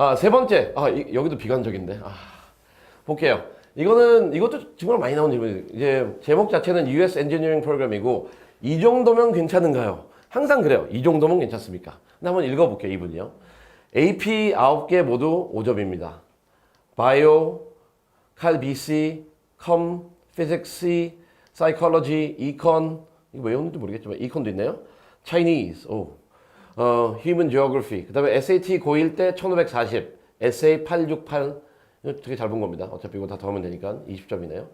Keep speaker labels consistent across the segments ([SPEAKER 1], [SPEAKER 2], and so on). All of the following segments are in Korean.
[SPEAKER 1] 아, 세 번째. 아, 이- 여기도 비관적인데. 아, 볼게요. 이거는, 이것도 정말 많이 나온 질문이에요. 이제 제목 자체는 US 엔지니어링 프로그램이고, 이 정도면 괜찮은가요? 항상 그래요. 이 정도면 괜찮습니까? 근데 한번 읽어볼게요, 이분이요. AP 9개 모두 5점입니다. 바이오, 칼 BC, 컴, 피직스, 사이콜로지, 이컨, 이거 외웠는지 모르겠지만 이컨도 있네요. Chinese, 오. 어, Human Geography. 그 다음에 SAT 고1 때 1540, SA 868. 이거 되게 잘 본 겁니다. 어차피 이거 다 더하면 되니까 20점이네요.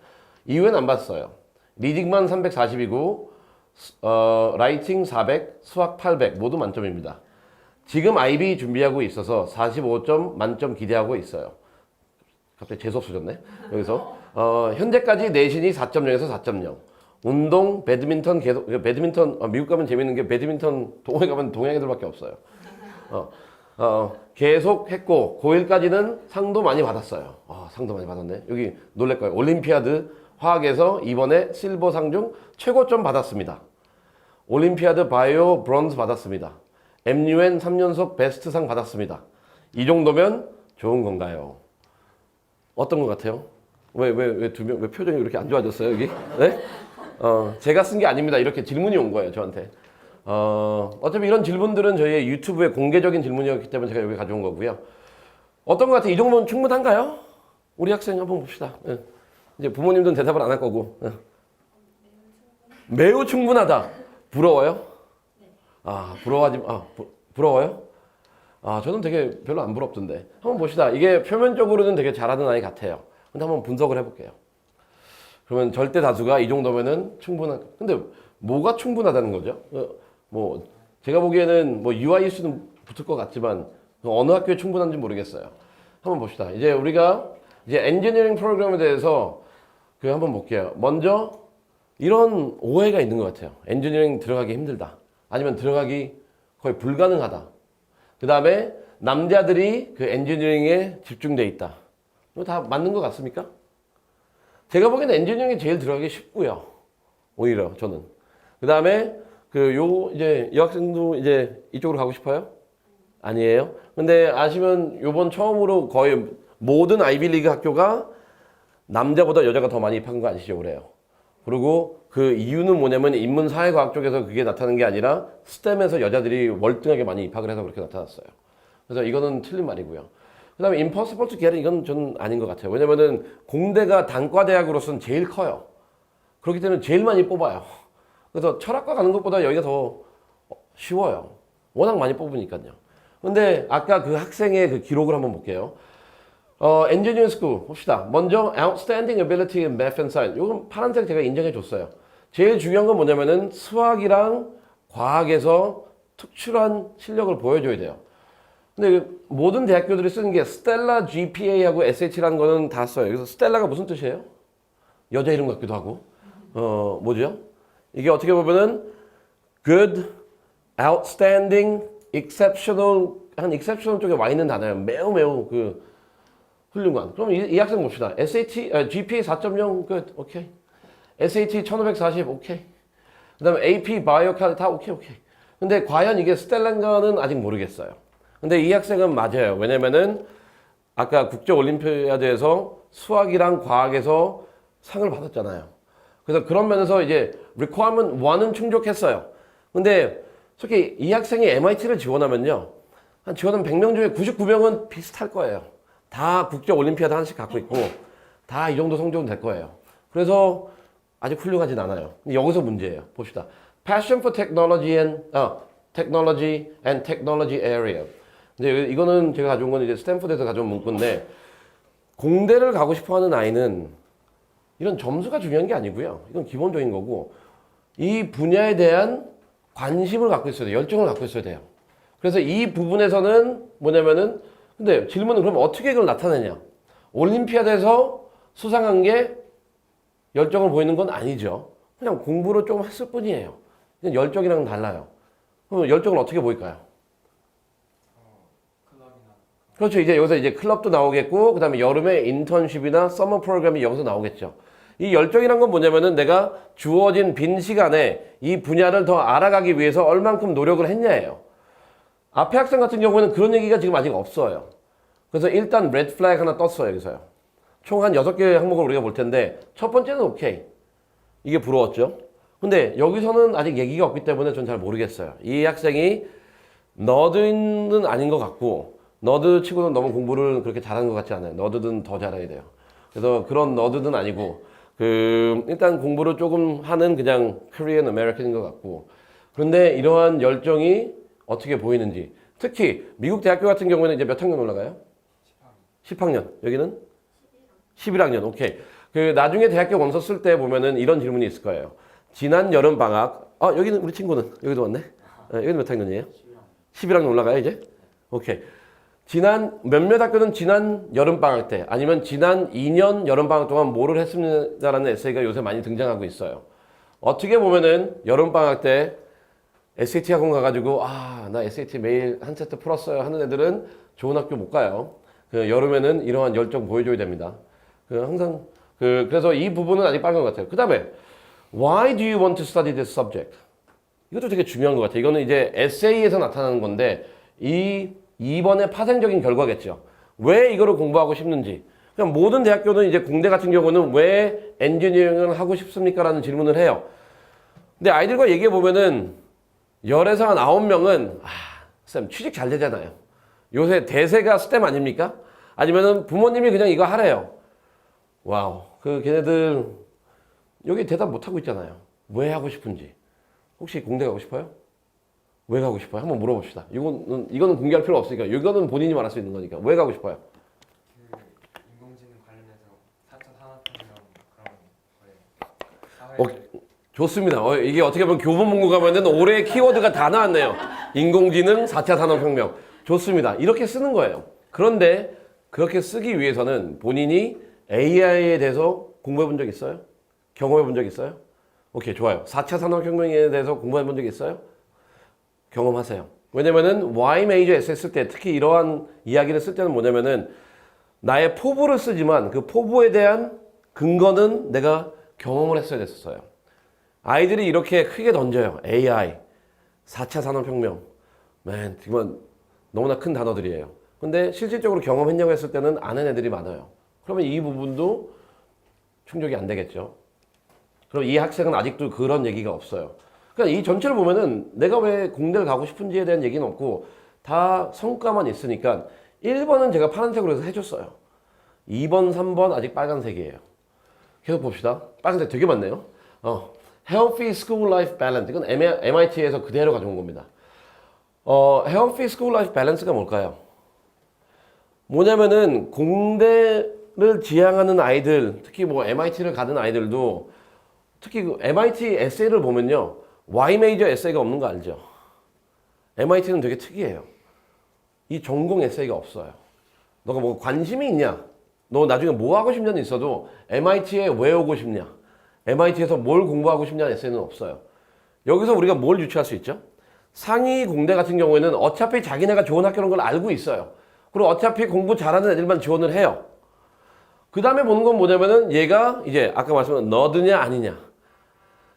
[SPEAKER 1] 이후엔 안 봤어요. 리딩만 340이고, 어, 라이팅 400, 수학 800 모두 만점입니다. 지금 IB 준비하고 있어서 45점 만점 기대하고 있어요. 갑자기 재수 없어졌네. 여기서 어, 현재까지 내신이 4.0에서 4.0. 운동, 배드민턴 계속 배드민턴 어, 미국 가면 재밌는 게 배드민턴 동호회 가면 동양 애들밖에 없어요. 어, 어, 계속 했고 고1까지는 상도 많이 받았어요. 아, 상도 많이 받았네. 여기 놀랄 거예요. 올림피아드 화학에서 이번에 실버상 중 최고점 받았습니다. 올림피아드 바이오 브론즈 받았습니다. MUN 3연속 베스트상 받았습니다. 이 정도면 좋은 건가요? 어떤 것 같아요? 왜, 왜, 왜 두 명, 왜 표정이 이렇게 안 좋아졌어요, 여기? 네? 어, 제가 쓴 게 아닙니다. 이렇게 질문이 온 거예요, 저한테. 어, 어차피 이런 질문들은 저희 유튜브에 공개적인 질문이었기 때문에 제가 여기 가져온 거고요. 어떤 것 같아요? 이 정도면 충분한가요? 우리 학생 한번 봅시다. 예. 이제 부모님들은 대답을 안 할 거고. 예. 매우 충분하다. 부러워요? 아, 부러워하지, 아, 부, 부러워요? 아, 저는 되게 별로 안 부럽던데. 한번 봅시다. 이게 표면적으로는 되게 잘하는 아이 같아요. 근데 한번 분석을 해볼게요. 그러면 절대 다수가 이 정도면은 충분한, 근데 뭐가 충분하다는 거죠? 어, 뭐, 제가 보기에는 뭐 UI 수는 붙을 것 같지만 어느 학교에 충분한지 모르겠어요. 한번 봅시다. 이제 우리가 이제 엔지니어링 프로그램에 대해서 그 한번 볼게요. 먼저 이런 오해가 있는 것 같아요. 엔지니어링 들어가기 힘들다. 아니면 들어가기 거의 불가능하다. 그 다음에 남자들이 그 엔지니어링에 집중돼 있다. 이거 다 맞는 것 같습니까? 제가 보기에는 엔지니어링이 제일 들어가기 쉽고요. 오히려 저는. 그 다음에 그 요 이제 여학생도 이제 이쪽으로 가고 싶어요? 아니에요. 근데 아시면 요번 처음으로 거의 모든 아이비리그 학교가 남자보다 여자가 더 많이 입학한 거 아시죠? 그래요. 그리고 그 이유는 뭐냐면 인문사회과학 쪽에서 그게 나타나는 게 아니라 스템에서 여자들이 월등하게 많이 입학을 해서 그렇게 나타났어요. 그래서 이거는 틀린 말이고요. 그 다음에 impossible to get은 이건 저는 아닌 것 같아요. 왜냐면은 공대가 단과 대학으로서는 제일 커요. 그렇기 때문에 제일 많이 뽑아요. 그래서 철학과 가는 것보다 여기가 더 쉬워요. 워낙 많이 뽑으니까요. 근데 아까 그 학생의 그 기록을 한번 볼게요. 어, 엔지니어링 스쿨 봅시다. 먼저 outstanding ability in math and science. 이건 파란색 제가 인정해 줬어요. 제일 중요한 건 뭐냐면은 수학이랑 과학에서 특출한 실력을 보여줘야 돼요. 근데 그 모든 대학교들이 쓰는 게 스텔라 GPA하고 SAT라는 거는 다 써요. 그래서 스텔라가 무슨 뜻이에요? 여자 이름 같기도 하고. 어, 뭐죠? 이게 어떻게 보면은 good, outstanding, exceptional 한 exceptional 쪽에 와 있는 단어예요. 매우 매우 그 훌륭한. 그럼 이, 이 학생 봅시다. SAT, 아, GPA 4.0 끝. 오케이. SAT 1540 오케이. 그다음에 AP 바이오 카드 다 오케이 오케이. 근데 과연 이게 스텔란가는 아직 모르겠어요. 근데 이 학생은 맞아요. 왜냐면은 아까 국제 올림피아드에서 수학이랑 과학에서 상을 받았잖아요. 그래서 그런 면에서 이제 requirement 1은 충족했어요. 근데 솔직히 이 학생이 MIT를 지원하면요. 한 지원한 100명 중에 99명은 비슷할 거예요. 다 국제 올림피아드 하나씩 갖고 있고 다 이 정도 성적은 될 거예요. 그래서 아직 훌륭하진 않아요. 여기서 문제예요. 봅시다. Passion for technology and 어, technology and technology area. 이제 이거는 제가 가져온 건 이제 스탠포드에서 가져온 문구인데 공대를 가고 싶어하는 아이는 이런 점수가 중요한 게 아니고요. 이건 기본적인 거고 이 분야에 대한 관심을 갖고 있어야 돼요. 열정을 갖고 있어야 돼요. 그래서 이 부분에서는 뭐냐면은 근데 질문은 그럼 어떻게 이걸 나타내냐? 올림피아드에서 수상한 게 열정을 보이는 건 아니죠. 그냥 공부를 좀 했을 뿐이에요. 그냥 열정이랑은 달라요. 그럼 열정을 어떻게 보일까요? 그렇죠. 이제 여기서 이제 클럽도 나오겠고, 그 다음에 여름에 인턴십이나 서머 프로그램이 여기서 나오겠죠. 이 열정이란 건 뭐냐면은 내가 주어진 빈 시간에 이 분야를 더 알아가기 위해서 얼만큼 노력을 했냐예요. 앞에 학생 같은 경우에는 그런 얘기가 지금 아직 없어요. 그래서 일단 레드 플래그 하나 떴어요, 여기서요. 총 한 여섯 개의 항목을 우리가 볼 텐데 첫 번째는 오케이. 이게 부러웠죠. 근데 여기서는 아직 얘기가 없기 때문에 전 잘 모르겠어요. 이 학생이 너드는 아닌 것 같고 너드 치고는 너무 공부를 그렇게 잘하는 것 같지 않아요. 너드는 더 잘해야 돼요. 그래서 그런 너드는 아니고 그 일단 공부를 조금 하는 그냥 코리안 아메리칸인 것 같고 그런데 이러한 열정이 어떻게 보이는지 특히 미국 대학교 같은 경우에는 이제 몇 학년 올라가요? 10학년. 여기는 11학년. 오케이. 그 나중에 대학교 원서 쓸 때 보면은 이런 질문이 있을 거예요. 지난 여름 방학. 아, 여기는 우리 친구는 여기도 왔네. 아, 여기는 몇 학년이에요? 11학년 올라가요, 이제? 오케이. 지난 몇몇 학교는 지난 여름 방학 때 아니면 지난 2년 여름 방학 동안 뭐를 했습니다라는 에세이가 요새 많이 등장하고 있어요. 어떻게 보면은 여름 방학 때 SAT 학원 가가지고 아 나 SAT 매일 한 세트 풀었어요 하는 애들은 좋은 학교 못 가요. 그 여름에는 이러한 열정 보여줘야 됩니다. 그 항상 그 그래서 이 부분은 아직 빨간 것 같아요. 그 다음에 Why do you want to study this subject? 이것도 되게 중요한 것 같아요. 이거는 이제 에세이에서 나타나는 건데 이 2번의 파생적인 결과겠죠. 왜 이거를 공부하고 싶는지. 그냥 모든 대학교는 이제 공대 같은 경우는 왜 엔지니어링을 하고 싶습니까? 라는 질문을 해요. 근데 아이들과 얘기해 보면은 열에서 한 아홉 명은 아, 쌤 취직 잘 되잖아요. 요새 대세가 스템 아닙니까? 아니면은 부모님이 그냥 이거 하래요. 와우. 그 걔네들 여기 대답 못 하고 있잖아요. 왜 하고 싶은지. 혹시 공대 가고 싶어요? 왜 가고 싶어요? 한번 물어봅시다. 이거는 이거는 공개할 필요 없으니까 이거는 본인이 말할 수 있는 거니까 왜 가고 싶어요?
[SPEAKER 2] 그 인공지능 관련해서 4차 산업혁명 그런 거에
[SPEAKER 1] 어,
[SPEAKER 2] 사회를
[SPEAKER 1] 좋습니다. 어, 이게 어떻게 보면 교보문고 가면은 올해 키워드가 다 나왔네요. 인공지능, 4차 산업혁명. 좋습니다. 이렇게 쓰는 거예요. 그런데 그렇게 쓰기 위해서는 본인이 AI에 대해서 공부해 본 적 있어요? 경험해 본 적 있어요? 오케이, 좋아요. 4차 산업혁명에 대해서 공부해 본 적 있어요? 경험하세요. 왜냐면은 Y 메이저 에세이 쓸때 특히 이러한 이야기를 쓸 때는 뭐냐면은 나의 포부를 쓰지만 그 포부에 대한 근거는 내가 경험을 했어야 됐었어요. 아이들이 이렇게 크게 던져요. AI, 4차 산업혁명. 맨, 이건 너무나 큰 단어들이에요. 근데 실질적으로 경험했냐고 했을 때는 아는 애들이 많아요. 그러면 이 부분도 충족이 안 되겠죠. 그럼 이 학생은 아직도 그런 얘기가 없어요. 그러니까 이 전체를 보면은 내가 왜 공대를 가고 싶은지에 대한 얘기는 없고 다 성과만 있으니까 1번은 제가 파란색으로 해서 해줬어요. 2번, 3번 아직 빨간색이에요. 계속 봅시다. 빨간색 되게 많네요. 어, Healthy School Life Balance. 이건 MIT에서 그대로 가져온 겁니다. 어, Healthy School Life Balance가 뭘까요? 뭐냐면은 공대를 지향하는 아이들, 특히 뭐 MIT를 가는 아이들도 특히 그 MIT 에세이를 보면요. Y 메이저 에세이가 없는 거 알죠? MIT는 되게 특이해요. 이 전공 에세이가 없어요. 너가 뭐 관심이 있냐? 너 나중에 뭐 하고 싶냐는 있어도 MIT에 왜 오고 싶냐? MIT에서 뭘 공부하고 싶냐는 에세이는 없어요. 여기서 우리가 뭘 유추할 수 있죠? 상위 공대 같은 경우에는 어차피 자기네가 좋은 학교라는 걸 알고 있어요. 그리고 어차피 공부 잘하는 애들만 지원을 해요. 그 다음에 보는 건 뭐냐면은 얘가 이제 아까 말씀한 너드냐 아니냐.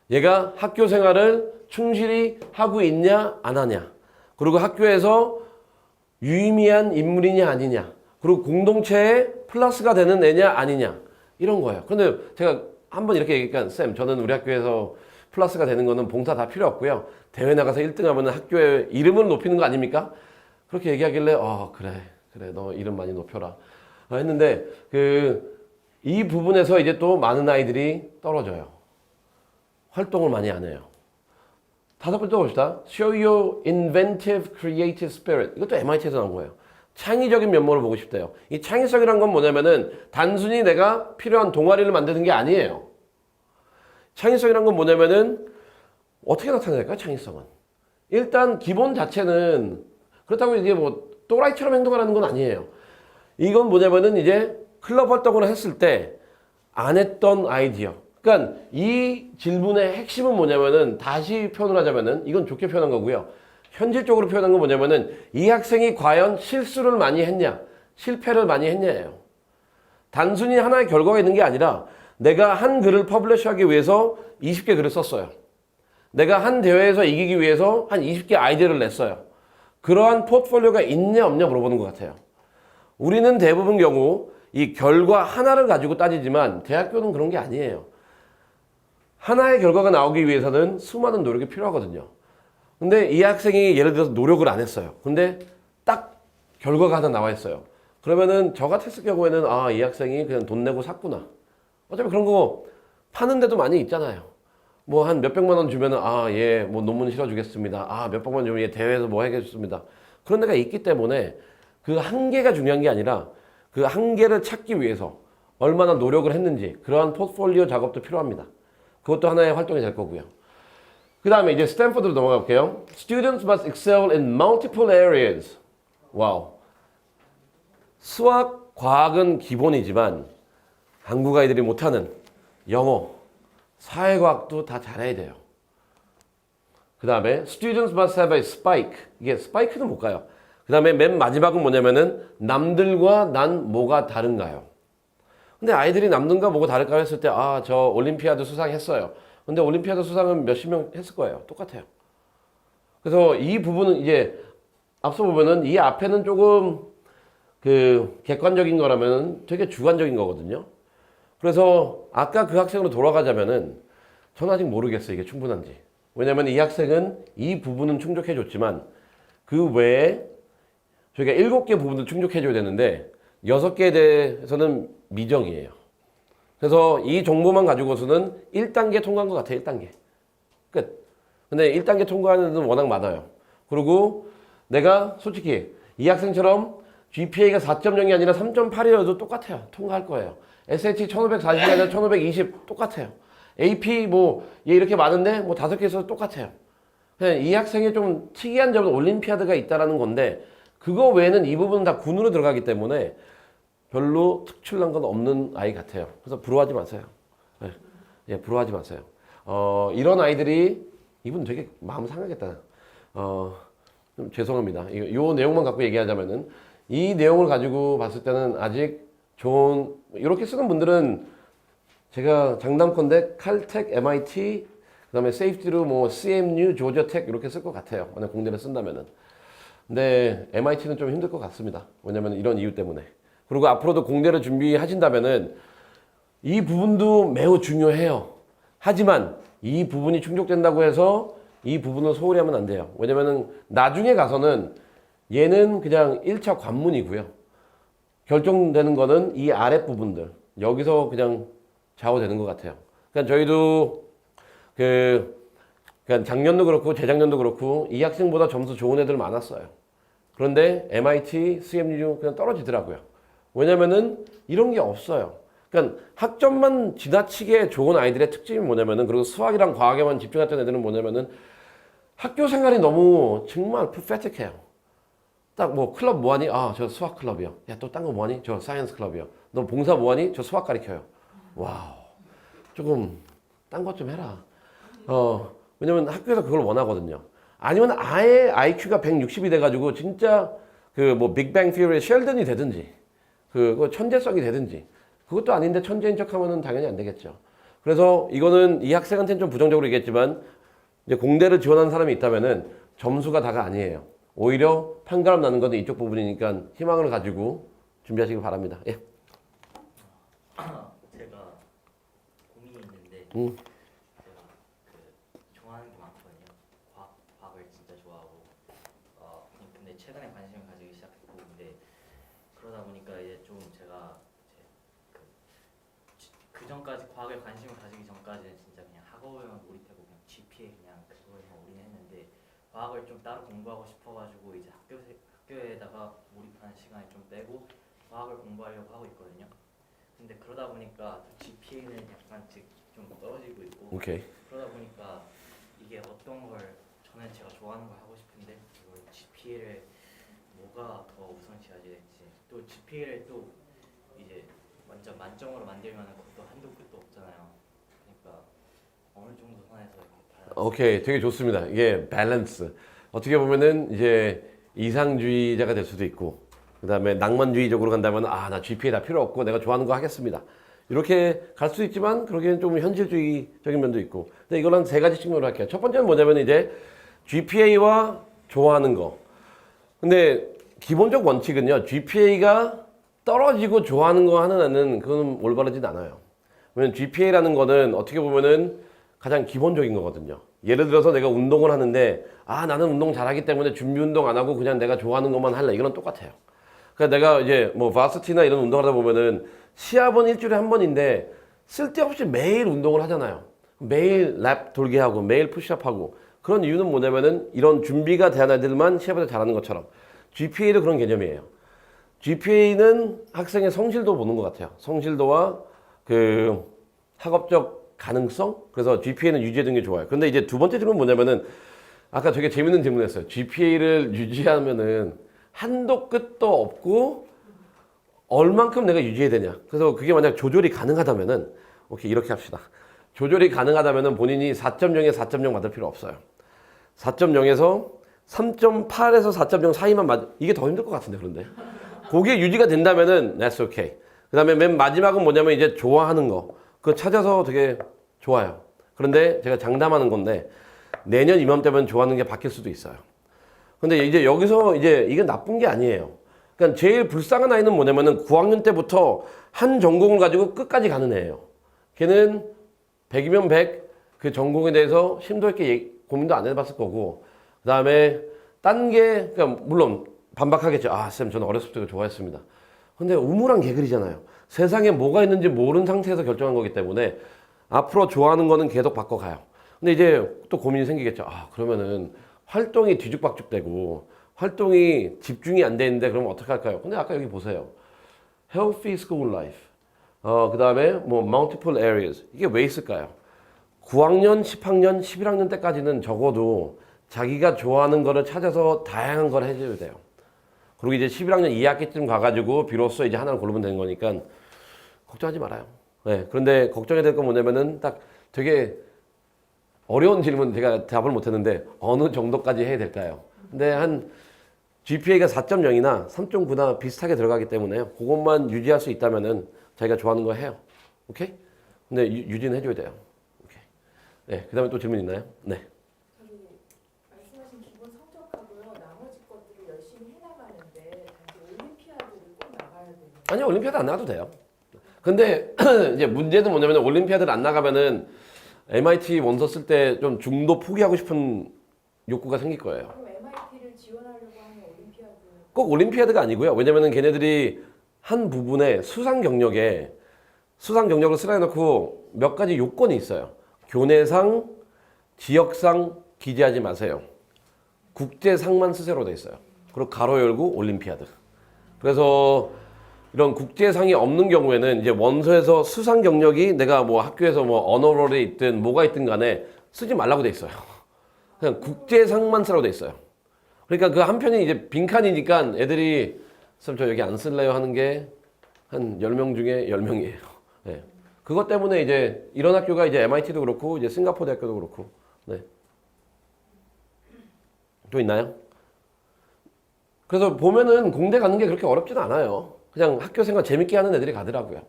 [SPEAKER 1] 얘가 학교 생활을 충실히 하고 있냐 안 하냐. 그리고 학교에서 유의미한 인물이냐 아니냐. 그리고 공동체에 플러스가 되는 애냐 아니냐. 이런 거예요. 근데 제가 한번 이렇게 얘기하니까 쌤 저는 우리 학교에서 플러스가 되는 거는 봉사 다 필요 없고요. 대회 나가서 1등 하면 학교의 이름을 높이는 거 아닙니까? 그렇게 얘기하길래 어 그래 그래 너 이름 많이 높여라 어, 했는데 그 이 부분에서 이제 또 많은 아이들이 떨어져요. 활동을 많이 안 해요. 다섯 번째 봅시다. Show your inventive, creative spirit. 이것도 MIT에서 나온 거예요. 창의적인 면모를 보고 싶대요. 이 창의성이란 건 뭐냐면은 단순히 내가 필요한 동아리를 만드는 게 아니에요. 창의성이란 건 뭐냐면은 어떻게 나타낼까요? 창의성은 일단 기본 자체는 그렇다고 이게 뭐 또라이처럼 행동하라는 건 아니에요. 이건 뭐냐면은 이제 클럽 활동을 했을 때 안 했던 아이디어. 그러니까 이 질문의 핵심은 뭐냐면은 다시 표현을 하자면은 이건 좋게 표현한 거고요. 현실적으로 표현한 건 뭐냐면은 이 학생이 과연 실수를 많이 했냐, 실패를 많이 했냐예요. 단순히 하나의 결과가 있는 게 아니라 내가 한 글을 퍼블리시하기 위해서 20개 글을 썼어요. 내가 한 대회에서 이기기 위해서 한 20개 아이디어를 냈어요. 그러한 포트폴리오가 있냐 없냐 물어보는 것 같아요. 우리는 대부분 경우 이 결과 하나를 가지고 따지지만 대학교는 그런 게 아니에요. 하나의 결과가 나오기 위해서는 수많은 노력이 필요하거든요. 근데 이 학생이 예를 들어서 노력을 안 했어요. 근데 딱 결과가 하나 나와 있어요. 그러면은 저 같았을 경우에는 아, 이 학생이 그냥 돈 내고 샀구나. 어차피 그런 거 파는 데도 많이 있잖아요. 뭐 한 몇백만 원 주면은 아, 예, 뭐 논문 실어주겠습니다. 아, 몇백만 원 주면 얘 대회에서 뭐 해겠습니다. 그런 데가 있기 때문에 그 한계가 중요한 게 아니라 그 한계를 찾기 위해서 얼마나 노력을 했는지 그러한 포트폴리오 작업도 필요합니다. 그것도 하나의 활동이 될 거고요. 그 다음에 이제 스탠퍼드로 넘어가 볼게요. Students must excel in multiple areas. 와우. 수학, 과학은 기본이지만 한국 아이들이 못하는 영어, 사회과학도 다 잘해야 돼요. 그 다음에 students must have a spike. 이게 스파이크는 못 가요. 그 다음에 맨 마지막은 뭐냐면은 남들과 난 뭐가 다른가요? 근데 아이들이 남들과 뭐가 다를까 했을 때, 아, 저 올림피아드 수상했어요. 근데 올림피아드 수상은 몇십 명 했을 거예요. 똑같아요. 그래서 이 부분은 이제 앞서 보면은 이 앞에는 조금 그 객관적인 거라면 되게 주관적인 거거든요. 그래서 아까 그 학생으로 돌아가자면은 저는 아직 모르겠어요. 이게 충분한지. 왜냐면 이 학생은 이 부분은 충족해 줬지만 그 외에 저희가 일곱 개 부분도 충족해 줘야 되는데 여섯 개에 대해서는 미정이에요. 그래서 이 정보만 가지고서는 1단계 통과한 것 같아요. 1단계. 끝. 근데 1단계 통과하는 데는 워낙 많아요. 그리고 내가 솔직히 이 학생처럼 GPA가 4.0이 아니라 3.8이어도 똑같아요. 통과할 거예요. SAT 1540이 아니라 1520 똑같아요. AP 뭐 얘 이렇게 많은데 뭐 다섯 개 있어도 똑같아요. 그냥 이 학생의 좀 특이한 점은 올림피아드가 있다라는 건데 그거 외에는 이 부분은 다 군으로 들어가기 때문에 별로 특출난 건 없는 아이 같아요. 그래서 부러워하지 마세요. 예, 예, 부러워하지 마세요. 어, 이런 아이들이 이분 되게 마음 상하겠다. 어, 좀 죄송합니다. 이, 요 내용만 갖고 얘기하자면은 이 내용을 가지고 봤을 때는 아직 좋은 이렇게 쓰는 분들은 제가 장담컨대 칼텍, MIT, 그다음에 세이프티로 뭐 CMU, 조지아텍 이렇게 쓸 것 같아요. 만약 공대를 쓴다면은. 근데 MIT는 좀 힘들 것 같습니다. 왜냐면 이런 이유 때문에. 그리고 앞으로도 공대를 준비하신다면은 이 부분도 매우 중요해요. 하지만 이 부분이 충족된다고 해서 이 부분을 소홀히 하면 안 돼요. 왜냐면은 나중에 가서는 얘는 그냥 1차 관문이고요. 결정되는 거는 이 아랫 부분들. 여기서 그냥 좌우되는 것 같아요. 그러니까 저희도 그, 그러니까 작년도 그렇고 재작년도 그렇고 이 학생보다 점수 좋은 애들 많았어요. 그런데 MIT, CMU 그냥 떨어지더라고요. 왜냐면은 이런 게 없어요. 그러니까 학점만 지나치게 좋은 아이들의 특징이 뭐냐면은 그리고 수학이랑 과학에만 집중했던 애들은 뭐냐면은 학교 생활이 너무 정말 퍼펙트해요. 딱 뭐 클럽 뭐하니? 아 저 수학 클럽이요. 야 또 딴 거 뭐하니? 저 사이언스 클럽이요. 너 봉사 뭐하니? 저 수학 가르쳐요. 와우. 조금 딴 것 좀 해라. 어 왜냐면 학교에서 그걸 원하거든요. 아니면 아예 IQ가 160이 돼가지고 진짜 그 뭐 빅뱅 티어리의 셸든이 되든지 그 천재성이 되든지 그것도 아닌데 천재인 척 하면은 당연히 안 되겠죠. 그래서 이거는 이 학생한테는 좀 부정적으로 얘기했지만 이제 공대를 지원하는 사람이 있다면은 점수가 다가 아니에요. 오히려 판가름 나는 것은 이쪽 부분이니까 희망을 가지고 준비하시기 바랍니다. 예.
[SPEAKER 3] 제가 고민이 있는데
[SPEAKER 1] 음.
[SPEAKER 3] 제가 그 좋아하는 게 많거든요. 과학, 과학을 진짜 좋아하고 어 근데 최근에 관심을 가지기 시작했고 근데 그러다 보니까 이제 좀 제가 이제 그, 지- 그 전까지 과학에 관심을 가지기 전까지는 진짜 그냥 학업에만 몰입하고 그냥 GPA 그냥 그거에만 올인했는데 과학을 좀 따로 공부하고 싶어가지고 이제 학교 세- 학교에다가 몰입하는 시간을 좀 빼고 과학을 공부하려고 하고 있거든요. 근데 그러다 보니까 또 GPA는 약간씩 좀 떨어지고 있고
[SPEAKER 1] 오케이.
[SPEAKER 3] 그러다 보니까 이게 어떤 걸 저는 제가 좋아하는 걸 하고 싶은데 이걸 GPA를 뭐가 더 우선시해야 될지 또 GPA를 또 이제 완전 만점으로 만들면 그것도 한도 끝도 없잖아요. 그러니까 어느 정도 선에서 이렇게
[SPEAKER 1] 오케이. 되게 좋습니다. 이게 밸런스. 어떻게 보면은 이제 이상주의자가 될 수도 있고 그다음에 낭만주의적으로 간다면 아, 나 GPA 다 필요 없고 내가 좋아하는 거 하겠습니다. 이렇게 갈수 있지만 그러기엔 좀 현실주의적인 면도 있고. 근데 이걸 한 세 가지 측면으로 할게요. 첫 번째는 뭐냐면 이제 GPA와 좋아하는 거. 근데 기본적 원칙은요. GPA가 떨어지고 좋아하는 거 하는 애는 그건 올바르진 않아요. 왜냐면 GPA라는 거는 어떻게 보면은 가장 기본적인 거거든요. 예를 들어서 내가 운동을 하는데 아 나는 운동 잘하기 때문에 준비 운동 안 하고 그냥 내가 좋아하는 것만 할래 이거는 똑같아요. 그러니까 내가 이제 뭐 바스티나 이런 운동하다 보면은 시합은 일주일에 한 번인데 쓸데없이 매일 운동을 하잖아요. 매일 랩 돌게 하고 매일 푸시업 하고 그런 이유는 뭐냐면은 이런 준비가 된 애들만 시합에서 잘하는 것처럼 GPA도 그런 개념이에요. GPA는 학생의 성실도 보는 것 같아요. 성실도와 그 학업적 가능성. 그래서 GPA는 유지해두는 게 좋아요. 근데 이제 두 번째 질문은 뭐냐면은 아까 되게 재밌는 질문이었어요. GPA를 유지하면은 한도 끝도 없고 얼만큼 내가 유지해야 되냐. 그래서 그게 만약 조절이 가능하다면은 오케이 이렇게 합시다. 조절이 가능하다면은 본인이 4.0에 4.0 맞을 필요 없어요. 4.0에서 3.8에서 4.0 사이만 맞 이게 더 힘들 것 같은데 그런데 그게 유지가 된다면은 that's okay. 그다음에 맨 마지막은 뭐냐면 이제 좋아하는 거 그거 찾아서 되게 좋아요. 그런데 제가 장담하는 건데 내년 이맘때면 좋아하는 게 바뀔 수도 있어요. 근데 이제 여기서 이제 이게 나쁜 게 아니에요. 그러니까 제일 불쌍한 아이는 뭐냐면은 9학년 때부터 한 전공을 가지고 끝까지 가는 애예요. 걔는 100이면 100, 그 전공에 대해서 심도 있게 얘- 고민도 안 해봤을 거고, 그 다음에 딴 게, 그러니까 물론 반박하겠죠. 아, 쌤, 저는 어렸을 때 좋아했습니다. 근데 우물한 개그리잖아요. 세상에 뭐가 있는지 모르는 상태에서 결정한 거기 때문에 앞으로 좋아하는 거는 계속 바꿔가요. 근데 이제 또 고민이 생기겠죠. 아, 그러면은 활동이 뒤죽박죽 되고 활동이 집중이 안 되는데 그러면 어떻게 할까요? 근데 아까 여기 보세요. Healthy school life. 어, 그 다음에 뭐 multiple areas. 이게 왜 있을까요? 9학년, 10학년, 11학년 때까지는 적어도 자기가 좋아하는 거를 찾아서 다양한 걸 해줘야 돼요. 그리고 이제 11학년 2학기쯤 가가지고 비로소 이제 하나를 고르면 되는 거니까 걱정하지 말아요. 네, 그런데 걱정해야 될 건 뭐냐면은 딱 되게 어려운 질문 제가 답을 못했는데 어느 정도까지 해야 될까요? 근데 한 GPA가 4.0이나 3.9나 비슷하게 들어가기 때문에 그것만 유지할 수 있다면은 자기가 좋아하는 거 해요. 오케이? 근데 유, 유지는 해줘야 돼요. 오케이. 네, 그 다음에 또 질문 있나요? 네.
[SPEAKER 4] 저기 말씀하신 기본 성적하고요 나머지 것들을 열심히 해나가는데 단지 올림피아드를 꼭 나가야 되는
[SPEAKER 1] 아니요, 올림피아드 안 나가도 돼요. 근데 이제 문제는 뭐냐면 올림피아드를 안 나가면은 MIT 원서 쓸 때 좀 중도 포기하고 싶은 욕구가 생길 거예요.
[SPEAKER 4] 그럼 MIT를 지원하려고 하면 올림피아드
[SPEAKER 1] 꼭 올림피아드가 아니고요. 왜냐면은 걔네들이 한 부분에 수상 경력에 수상 경력을 쓰라 해놓고 몇 가지 요건이 있어요. 교내상, 지역상 기재하지 마세요. 국제상만 쓰세요로 돼 있어요. 그리고 가로 열고 올림피아드. 그래서 이런 국제상이 없는 경우에는 이제 원서에서 수상 경력이 내가 뭐 학교에서 뭐 언어롤에 있든 뭐가 있든 간에 쓰지 말라고 돼 있어요. 그냥 국제상만 쓰라고 돼 있어요. 그러니까 그 한편이 이제 빈칸이니까 애들이 쌤저 여기 안 쓸래요 하는 게 한 10명 중에 10명이에요. 네. 그것 때문에 이제 이런 학교가 이제 MIT도 그렇고 이제 싱가포르 대학교도 그렇고. 네. 또 있나요? 그래서 보면은 공대 가는 게 그렇게 어렵지는 않아요. 그냥 학교 생활 재밌게 하는 애들이 가더라고요.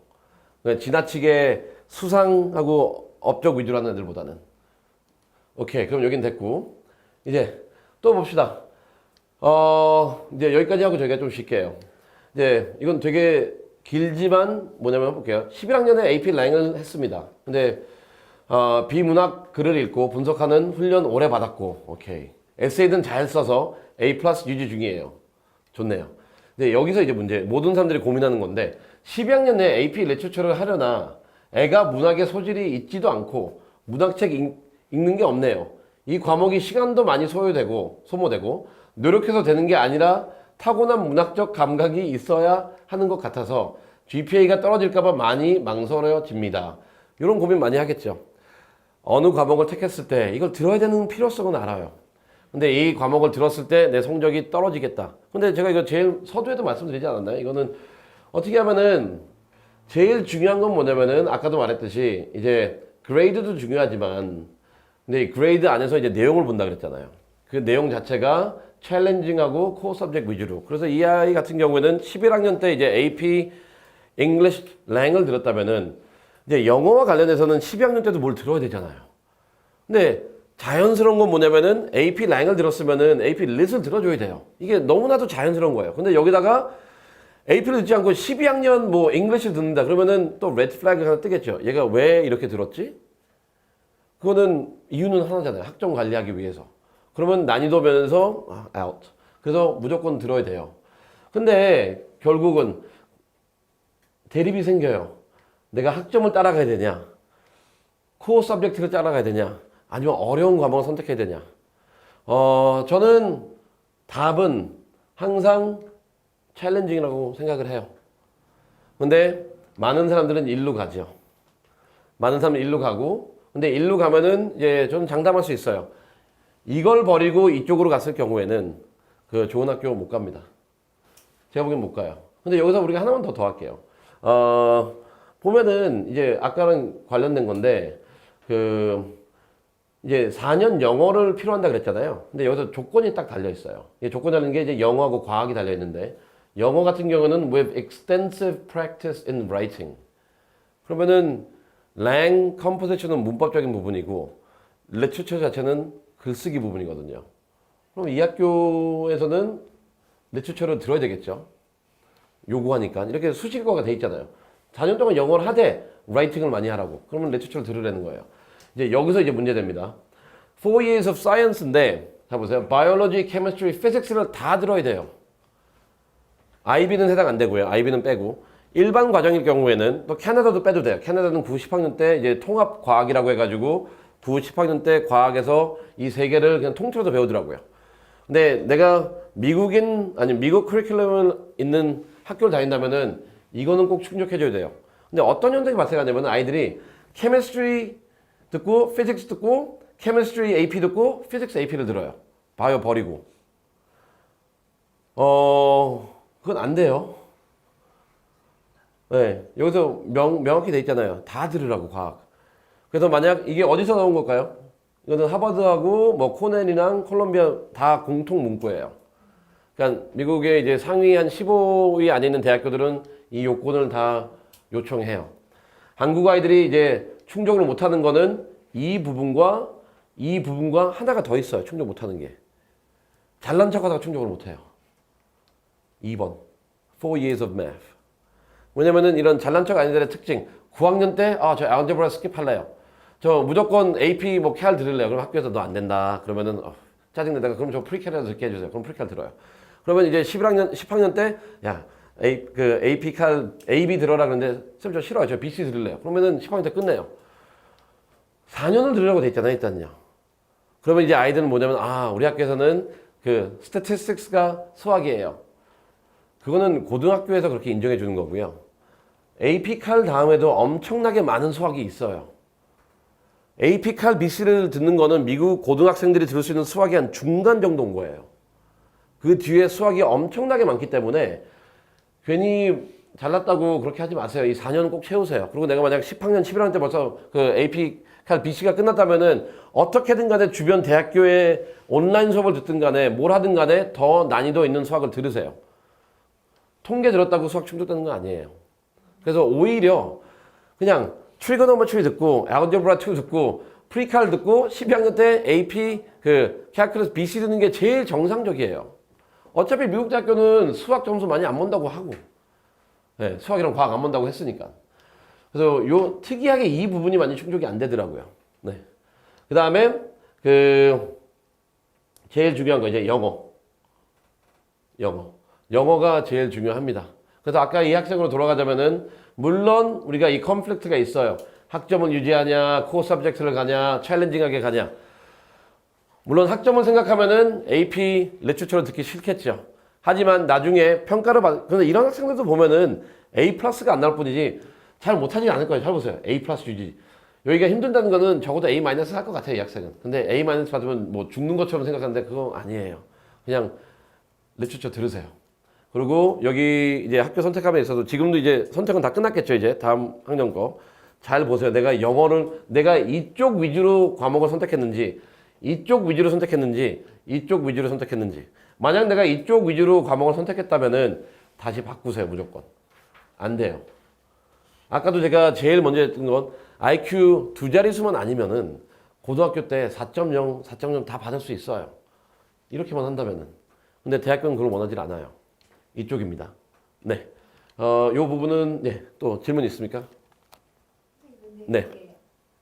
[SPEAKER 1] 그냥 지나치게 수상하고 업적 위주로 하는 애들보다는. 오케이. 그럼 여긴 됐고. 이제 또 봅시다. 어, 이제 여기까지 하고 저희가 좀 쉴게요. 이제 이건 되게 길지만 뭐냐면 볼게요. 11학년에 AP 랭을 했습니다. 근데 어, 비문학 글을 읽고 분석하는 훈련 오래 받았고, 오케이. 에세이든 잘 써서 A 플러스 유지 중이에요. 좋네요. 근데 여기서 이제 문제, 모든 사람들이 고민하는 건데, 12학년 내 AP 레처처를 하려나, 애가 문학의 소질이 있지도 않고, 문학책 읽, 읽는 게 없네요. 이 과목이 시간도 많이 소요되고, 소모되고, 노력해서 되는 게 아니라 타고난 문학적 감각이 있어야 하는 것 같아서, GPA가 떨어질까봐 많이 망설여집니다. 이런 고민 많이 하겠죠. 어느 과목을 택했을 때 이걸 들어야 되는 필요성은 알아요. 근데 이 과목을 들었을 때 내 성적이 떨어지겠다. 근데 제가 이거 제일 서두에도 말씀드리지 않았나요? 이거는 어떻게 하면은 제일 중요한 건 뭐냐면은 아까도 말했듯이 이제 그레이드도 중요하지만 근데 이 그레이드 안에서 이제 내용을 본다 그랬잖아요. 그 내용 자체가 챌린징하고 코어 서브젝트 위주로. 그래서 이 아이 같은 경우에는 11학년 때 이제 AP English 랭을 들었다면은 이제 영어와 관련해서는 12학년 때도 뭘 들어야 되잖아요. 근데 자연스러운 건 뭐냐면은 AP 랭을 들었으면은 AP lit을 들어줘야 돼요. 이게 너무나도 자연스러운 거예요. 근데 여기다가 AP를 듣지 않고 12학년 뭐 잉글리시를 듣는다. 그러면은 또 레드 플래그가 하나 뜨겠죠. 얘가 왜 이렇게 들었지? 그거는 이유는 하나잖아요. 학점 관리하기 위해서. 그러면 난이도 면에서 아, out. 그래서 무조건 들어야 돼요. 근데 결국은 대립이 생겨요. 내가 학점을 따라가야 되냐? 코어 서브젝트를 따라가야 되냐? 아니면 어려운 과목을 선택해야 되냐? 어, 저는 답은 항상 챌린징이라고 생각을 해요. 근데 많은 사람들은 일로 가죠. 많은 사람은 일로 가고, 근데 일로 가면은 이제 좀 장담할 수 있어요. 이걸 버리고 이쪽으로 갔을 경우에는 그 좋은 학교 못 갑니다. 제가 보기엔 못 가요. 근데 여기서 우리가 하나만 더 더 할게요. 어, 보면은 이제 아까랑 관련된 건데, 그, 이제 4년 영어를 필요한다 그랬잖아요. 근데 여기서 조건이 딱 달려 있어요. 이 조건이라는 게 이제 영어하고 과학이 달려 있는데, 영어 같은 경우는 with extensive practice in writing. 그러면은 랭 컴포지션은 문법적인 부분이고, 레처처 자체는 글쓰기 부분이거든요. 그럼 이 학교에서는 레처처를 들어야 되겠죠. 요구하니까 이렇게 수식어가 돼 있잖아요. 4년 동안 영어를 하되 라이팅을 많이 하라고. 그러면 레처처를 들으라는 거예요. 이제 여기서 이제 문제됩니다. 4 years of science인데 자 보세요. biology, chemistry, physics를 다 들어야 돼요. IB는 해당 안 되고요. IB는 빼고 일반 과정일 경우에는 또 캐나다도 빼도 돼요. 캐나다는 9, 10학년 때 이제 통합 과학이라고 해 가지고 9, 10학년 때 과학에서 이 세 개를 그냥 통틀어서 배우더라고요. 근데 내가 미국인 아니 미국 커리큘럼을 있는 학교를 다닌다면은 이거는 꼭 충족해 줘야 돼요. 근데 어떤 현상이 발생하냐면 아이들이 케미스트리 듣고 피직스 듣고 케미스트리 AP 듣고 피직스 AP를 들어요. 바이오 버리고. 어 그건 안 돼요. 네 여기서 명 명확히 돼 있잖아요. 다 들으라고 과학. 그래서 만약 이게 어디서 나온 걸까요? 이거는 하버드하고 뭐 코넬이랑 콜롬비아 다 공통 문구예요. 그러니까 미국의 이제 상위 한 15위 안에 있는 대학교들은 이 요건을 다 요청해요. 한국 아이들이 이제 충족을 못하는 거는 이 부분과 이 부분과 하나가 더 있어요. 충족 못하는 게. 잘난 척하다가 충족을 못해요. 2번. 4 years of math. 왜냐면은 이런 잘난 척 아이들의 특징. 9학년 때, 아, 저 알gebra 스킵할래요. 저 무조건 AP 뭐 CAL 들을래요. 그럼 학교에서 너 안 된다. 그러면은, 어, 짜증내다가 그럼 저 프리칼이라도 듣게 해주세요. 그럼 프리칼 들어요. 그러면 이제 11학년, 10학년 때, 야, A, 그 AP 칼, AB 들어라 그러는데, 쌤 저 싫어요. 저 BC 들을래요. 그러면은 10학년 때 끝내요. 4년을 들으라고 돼 있잖아요, 일단요. 그러면 이제 아이들은 뭐냐면, 아, 우리 학교에서는 그 스태티스틱스가 수학이에요. 그거는 고등학교에서 그렇게 인정해 주는 거고요. AP 칼 다음에도 엄청나게 많은 수학이 있어요. AP 칼 BC를 듣는 거는 미국 고등학생들이 들을 수 있는 수학이 한 중간 정도인 거예요. 그 뒤에 수학이 엄청나게 많기 때문에 괜히 잘났다고 그렇게 하지 마세요. 이 4년은 꼭 채우세요. 그리고 내가 만약 10학년, 11학년 때 벌써 그 AP 칼 BC가 끝났다면은 어떻게든 간에 주변 대학교에 온라인 수업을 듣든 간에 뭘 하든 간에 더 난이도 있는 수학을 들으세요. 통계 들었다고 수학 충족되는 거 아니에요. 그래서 오히려 그냥 트리거노메트리 듣고 알gebra 2 듣고 프리칼 듣고 12학년 때 AP 그 calculus BC 듣는 게 제일 정상적이에요. 어차피 미국 대학교는 수학 점수 많이 안 본다고 하고 네, 수학이랑 과학 안 본다고 했으니까. 그래서 요 특이하게 이 부분이 많이 충족이 안 되더라고요. 네. 그 다음에 그 제일 중요한 거 이제 영어. 영어. 영어가 제일 중요합니다. 그래서 아까 이 학생으로 돌아가자면은 물론 우리가 이 컨플릭트가 있어요. 학점을 유지하냐, 코어 서브젝트를 가냐, 챌린징하게 가냐. 물론 학점을 생각하면은 AP 레추처를 듣기 싫겠죠. 하지만 나중에 평가를 받, 근데 이런 학생들도 보면은 A 플러스가 안 나올 뿐이지 잘 못하지 않을 거예요. 잘 보세요. A 플러스 유지. 여기가 힘들다는 거는 적어도 A 마이너스 할 것 같아요. 이 학생은. 근데 A 마이너스 받으면 뭐 죽는 것처럼 생각하는데 그거 아니에요. 그냥 레추처 들으세요. 그리고 여기 이제 학교 선택함에 있어서 지금도 이제 선택은 다 끝났겠죠. 이제 다음 학년 거. 잘 보세요. 내가 영어를 내가 이쪽 위주로 과목을 선택했는지 이쪽 위주로 선택했는지 이쪽 위주로 선택했는지 만약 내가 이쪽 위주로 과목을 선택했다면은 다시 바꾸세요. 무조건. 안 돼요. 아까도 제가 제일 먼저 했던 건 IQ 두 자릿수만 아니면은 고등학교 때 4.0, 4.0 다 받을 수 있어요. 이렇게만 한다면은. 근데 대학교는 그걸 원하지 않아요. 이쪽입니다. 네. 어, 요 부분은 네, 또 질문 있습니까? 네.
[SPEAKER 5] 이게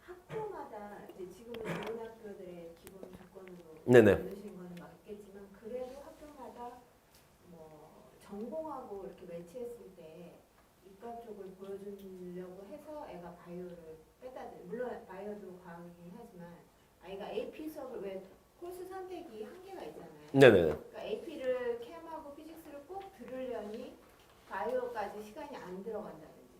[SPEAKER 5] 학교마다 이제 지금은 좋은 학교들의 기본 조건으로
[SPEAKER 1] 네네.
[SPEAKER 5] 만드신 거는 맞겠지만 그래도 학교마다 뭐 전공하고 이렇게 매치했을 때 이과 쪽을 보여주려고 해서 애가 바이오를 빼다 바이오도 과학이긴 하지만 아이가 AP 수업을 왜 코र्스 선택이 한계가 있잖아요.
[SPEAKER 1] 네네.
[SPEAKER 5] 그러니까 AP를 캠하고 피직스를 꼭 들으려니 바이오까지 시간이 안 들어간다든지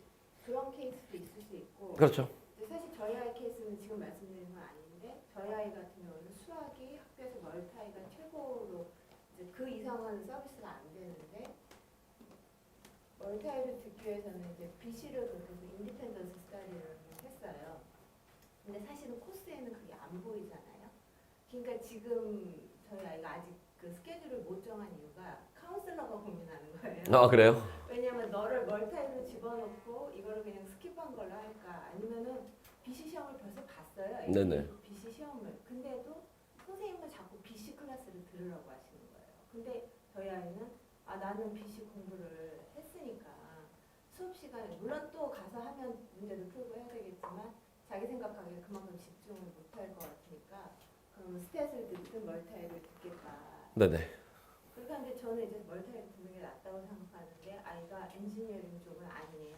[SPEAKER 5] 그런 케이스도 있을 수 있고
[SPEAKER 1] 그렇죠.
[SPEAKER 5] 근데 사실 저희 아이 케이스는 지금 말씀드린 건 아닌데 저희 아이 같은 경우는 수학이 학교에서 멀타이가 최고로 이제 그 이상은 서비스가 안 되는데 멀타이를 듣기 위해서는 이제 BC를 그래서 인디펜던스 했어요. 근데 사실은 코스에는 그게 안 보이잖아요. 그러니까 지금 저희 아이가 아직 그 스케줄을 못 정한 이유가 카운슬러가 고민하는 거예요.
[SPEAKER 1] 아 그래요?
[SPEAKER 5] 왜냐면 너를 멀타이로 집어넣고 이거를 그냥 스킵한 걸로 할까 아니면은 BC 시험을 벌써 봤어요.
[SPEAKER 1] 네네.
[SPEAKER 5] BC 시험을. 근데도 선생님은 자꾸 BC 클래스를 들으라고 하시는 거예요. 근데 저희 아이는 아 나는 BC 공부를 했으니까 수업 시간에 물론 또 가서 하면 문제도 풀고 해야 되겠지만 자기 생각하기에 그만큼 집중을 못할 것 같으니까 그러면 스탯을 듣든 멀타이를 듣겠다.
[SPEAKER 1] 네네.
[SPEAKER 5] 그러니까 근데 저는 이제 멀타이를 듣는 게 낫다고 생각하는데 아이가 엔지니어링 쪽은 아니에요.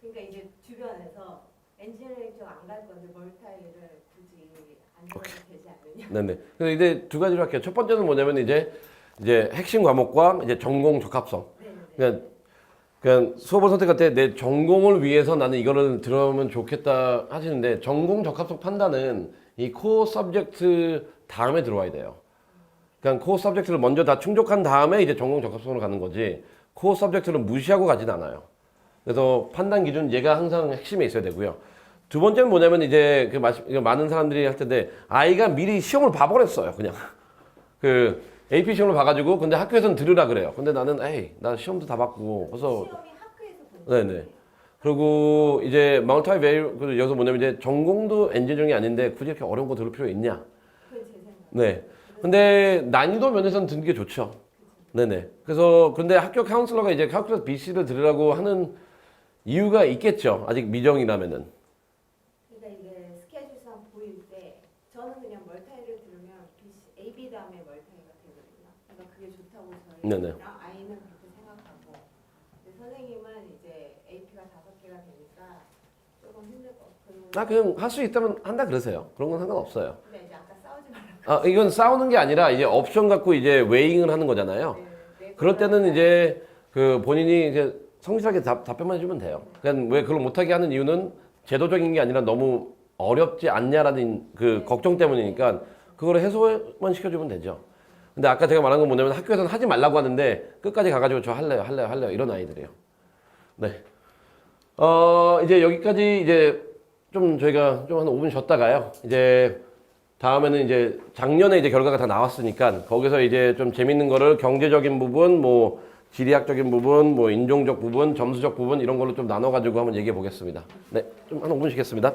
[SPEAKER 5] 그러니까 이제 주변에서 엔지니어링 쪽 안 갈 건데 멀타이를 굳이 안 들어도 되지 않느냐.
[SPEAKER 1] 네네. 그래서 이제 두 가지로 할게요. 첫 번째는 뭐냐면 이제 이제 핵심 과목과 이제 전공 적합성.
[SPEAKER 5] 네, 네.
[SPEAKER 1] 그냥 그냥 수업을 선택할 때 내 전공을 위해서 나는 이거를 들어오면 좋겠다 하시는데 전공 적합성 판단은 이 코어 서브젝트 다음에 들어와야 돼요. 그냥 코어 서브젝트를 먼저 다 충족한 다음에 이제 전공 적합성으로 가는 거지 코어 서브젝트를 무시하고 가진 않아요. 그래서 판단 기준 얘가 항상 핵심에 있어야 되고요. 두 번째는 뭐냐면 이제 그 이거 많은 사람들이 할 텐데 아이가 미리 시험을 봐버렸어요. 그냥 그 AP 시험을 봐가지고 근데 학교에서는 들으라 그래요. 근데 나는 에이 나 시험도 다 봤고 그래서
[SPEAKER 5] 시험이 학교에서 보는
[SPEAKER 1] 네네. 그리고 이제 마운타이 베일 그 여기서 뭐냐면 이제 전공도 엔지니어링이 아닌데 굳이 이렇게 어려운 거 들을 필요 있냐?
[SPEAKER 5] 그게 제 생각.
[SPEAKER 1] 네. 근데 난이도 면에서는 듣는 게 좋죠. 네네. 그래서 근데 학교 카운슬러가 이제 학교 BC를 들으라고 하는 이유가 있겠죠. 아직 미정이라면은.
[SPEAKER 5] 그러니까 이게 스케줄상 보일 때 저는 그냥 멀타이를 들으면 BC, AB 다음에 멀타이가 되거든요. 그러니까 그게 좋다고
[SPEAKER 1] 네네.
[SPEAKER 5] 저희랑 아이는 그렇게 생각하고 근데 선생님은 이제 AP가 다섯 개가 되니까 조금 힘들 것 같고
[SPEAKER 1] 아 그냥 할 수 있다면 한다 그러세요. 그런 건 상관없어요.
[SPEAKER 5] 근데 이제 아까 싸우지 말라고
[SPEAKER 1] 아 이건 싸우는 게 아니라 이제 옵션 갖고 이제 웨잉을 하는 거잖아요.
[SPEAKER 5] 네, 네,
[SPEAKER 1] 그럴 때는 이제 그 본인이 이제 성실하게 답, 답변만 해주면 돼요. 그냥 왜 그걸 못하게 하는 이유는 제도적인 게 아니라 너무 어렵지 않냐라는 그 걱정 때문이니까 그걸 해소만 시켜주면 되죠. 근데 아까 제가 말한 건 뭐냐면 학교에서는 하지 말라고 하는데 끝까지 가가지고 저 할래요, 할래요, 할래요 이런 아이들이에요. 네. 어 이제 여기까지 이제 좀 저희가 좀 한 5분 쉬었다가요. 이제 다음에는 이제 작년에 이제 결과가 다 나왔으니까 거기서 이제 좀 재밌는 거를 경제적인 부분, 뭐 지리학적인 부분, 뭐 인종적 부분, 점수적 부분 이런 걸로 좀 나눠 가지고 한번 얘기해 보겠습니다. 네, 좀 한 5분 쉬겠습니다.